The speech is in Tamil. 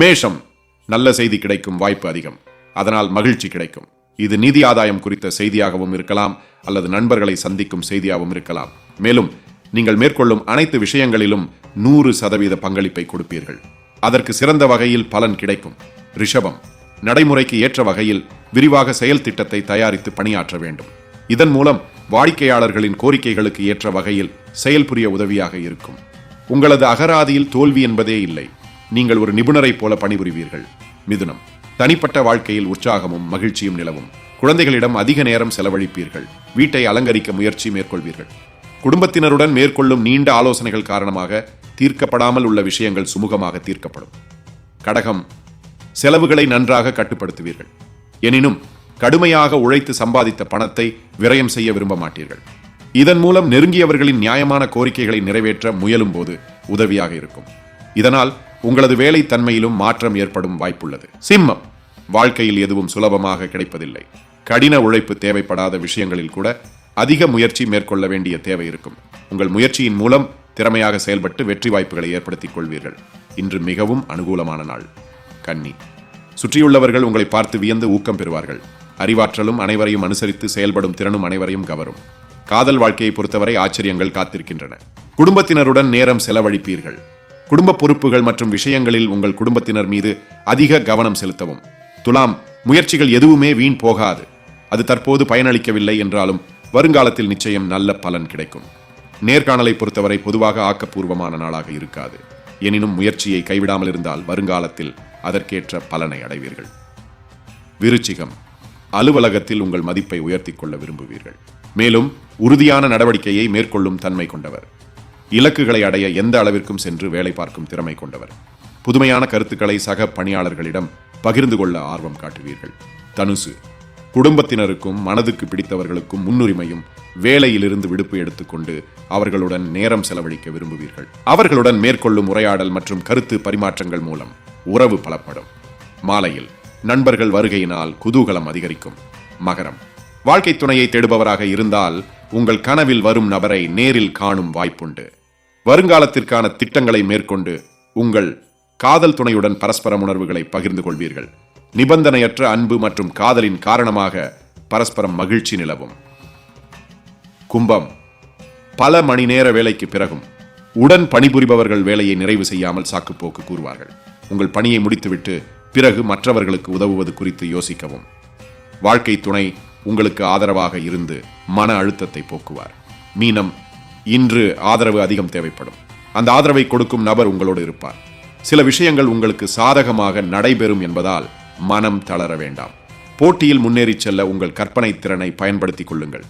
மேஷம். நல்ல செய்தி கிடைக்கும் வாய்ப்பு அதிகம். அதனால் மகிழ்ச்சி கிடைக்கும். இது நிதி ஆதாயம் குறித்த செய்தியாகவும் இருக்கலாம் அல்லது நண்பர்களை சந்திக்கும் செய்தியாகவும் இருக்கலாம். மேலும் நீங்கள் மேற்கொள்ளும் அனைத்து விஷயங்களிலும் நூறு சதவீத பங்களிப்பை கொடுப்பீர்கள். அதற்கு சிறந்த வகையில் பலன் கிடைக்கும். ரிஷபம். நடைமுறைக்கு ஏற்ற வகையில் விரிவாக செயல் திட்டத்தை தயாரித்து பணியாற்ற வேண்டும். இதன் மூலம் வாடிக்கையாளர்களின் கோரிக்கைகளுக்கு ஏற்ற வகையில் செயல்புரிய உதவியாக இருக்கும். உங்களது அகராதியில் தோல்வி என்பதே இல்லை. நீங்கள் ஒரு நிபுணரைப் போல பணிபுரிவீர்கள். மிதுனம். தனிப்பட்ட வாழ்க்கையில் உற்சாகமும் மகிழ்ச்சியும் நிலவும். குழந்தைகளிடம் அதிக நேரம் செலவழிப்பீர்கள். வீட்டை அலங்கரிக்க முயற்சி மேற்கொள்வீர்கள். குடும்பத்தினருடன் மேற்கொள்ளும் நீண்ட ஆலோசனைகள் காரணமாக தீர்க்கப்படாமல் உள்ள விஷயங்கள் சுமூகமாக தீர்க்கப்படும். கடகம். செலவுகளை நன்றாக கட்டுப்படுத்துவீர்கள். எனினும் கடுமையாக உழைத்து சம்பாதித்த பணத்தை விரயம் செய்ய விரும்ப மாட்டீர்கள். இதன் மூலம் நெருங்கியவர்களின் நியாயமான கோரிக்கைகளை நிறைவேற்ற முயலும் போது உதவியாக இருக்கும். இதனால் உங்களது வேலை தன்மையிலும் மாற்றம் ஏற்படும் வாய்ப்புள்ளது. சிம்மம் வாழ்க்கையில் எதுவும் சுலபமாக கிடைப்பதில்லை. கடின உழைப்பு தேவைப்படாத விஷயங்களில் கூட அதிக முயற்சி மேற்கொள்ள வேண்டிய தேவை இருக்கும். உங்கள் முயற்சியின் மூலம் திறமையாக செயல்பட்டு வெற்றி வாய்ப்புகளை ஏற்படுத்திக் கொள்வீர்கள். இன்று மிகவும் அனுகூலமான நாள். கன்னி. சுற்றியுள்ளவர்கள் உங்களை பார்த்து வியந்து ஊக்கம் பெறுவார்கள். அறிவாற்றலும் அனைவரையும் அனுசரித்து செயல்படும் திறனும் அனைவரையும் கவரும். காதல் வாழ்க்கையை பொறுத்தவரை ஆச்சரியங்கள் காத்திருக்கின்றன. குடும்பத்தினருடன் நேரம் செலவழிப்பீர்கள். குடும்ப பொறுப்புகள் மற்றும் விஷயங்களில் உங்கள் குடும்பத்தினர் மீது அதிக கவனம் செலுத்தவும். துலாம் முயற்சிகள் எதுவுமே வீண் போகாது. அது தற்போது பயனளிக்கவில்லை என்றாலும் வருங்காலத்தில் நிச்சயம் நல்ல பலன் கிடைக்கும். நேர்காணலை பொறுத்தவரை பொதுவாக ஆக்கப்பூர்வமான நாளாக இருக்காது. எனினும் முயற்சியை கைவிடாமல் இருந்தால் வருங்காலத்தில் அதற்கேற்ற பலனை அடைவீர்கள். விருச்சிகம் அலுவலகத்தில் உங்கள் மதிப்பை உயர்த்தி கொள்ள விரும்புவீர்கள். மேலும் உறுதியான நடவடிக்கையை மேற்கொள்ளும் தன்மை கொண்டவர். இலக்குகளை அடைய எந்த அளவிற்கும் சென்று வேலை பார்க்கும் திறமை கொண்டவர். புதுமையான கருத்துக்களை சக பணியாளர்களிடம் பகிர்ந்து கொள்ள ஆர்வம் காட்டுவீர்கள். தனுசு குடும்பத்தினருக்கும் மனதுக்கு பிடித்தவர்களுக்கும் முன்னுரிமையும் வேலையிலிருந்து விடுப்பு எடுத்துக்கொண்டு அவர்களுடன் நேரம் செலவழிக்க விரும்புவீர்கள். அவர்களுடன் மேற்கொள்ளும் உரையாடல் மற்றும் கருத்து பரிமாற்றங்கள் மூலம் உறவு பலப்படும். மாலையில் நண்பர்கள் வருகையினால் குதூகலம் அதிகரிக்கும். மகரம் வாழ்க்கை துணையை தேடுபவராக இருந்தால் உங்கள் கனவில் வரும் நபரை நேரில் காணும் வாய்ப்புண்டு. வருங்காலத்திற்கான திட்டங்களை மேற்கொண்டு உங்கள் காதல் துணையுடன் பரஸ்பர உணர்வுகளை பகிர்ந்து கொள்வீர்கள். நிபந்தனையற்ற அன்பு மற்றும் காதலின் காரணமாக பரஸ்பரம் மகிழ்ச்சி நிலவும். கும்பம் பல மணி நேர வேலைக்கு பிறகும் உடன் பணிபுரிபவர்கள் வேலையை நிறைவு செய்யாமல் சாக்குப்போக்கு கூறுவார்கள். உங்கள் பணியை முடித்துவிட்டு பிறகு மற்றவர்களுக்கு உதவுவது குறித்து யோசிக்கவும். வாழ்க்கை துணை உங்களுக்கு ஆதரவாக இருந்து மன அழுத்தத்தை போக்குவார். மீனம் இன்று ஆதரவு அதிகம் தேவைப்படும். அந்த ஆதரவை கொடுக்கும் நபர் உங்களோடு இருப்பார். சில விஷயங்கள் உங்களுக்கு சாதகமாக நடைபெறும் என்பதால் மனம் தளர வேண்டாம். போட்டியில் முன்னேறிச் செல்ல உங்கள் கற்பனை திறனை பயன்படுத்திக் கொள்ளுங்கள்.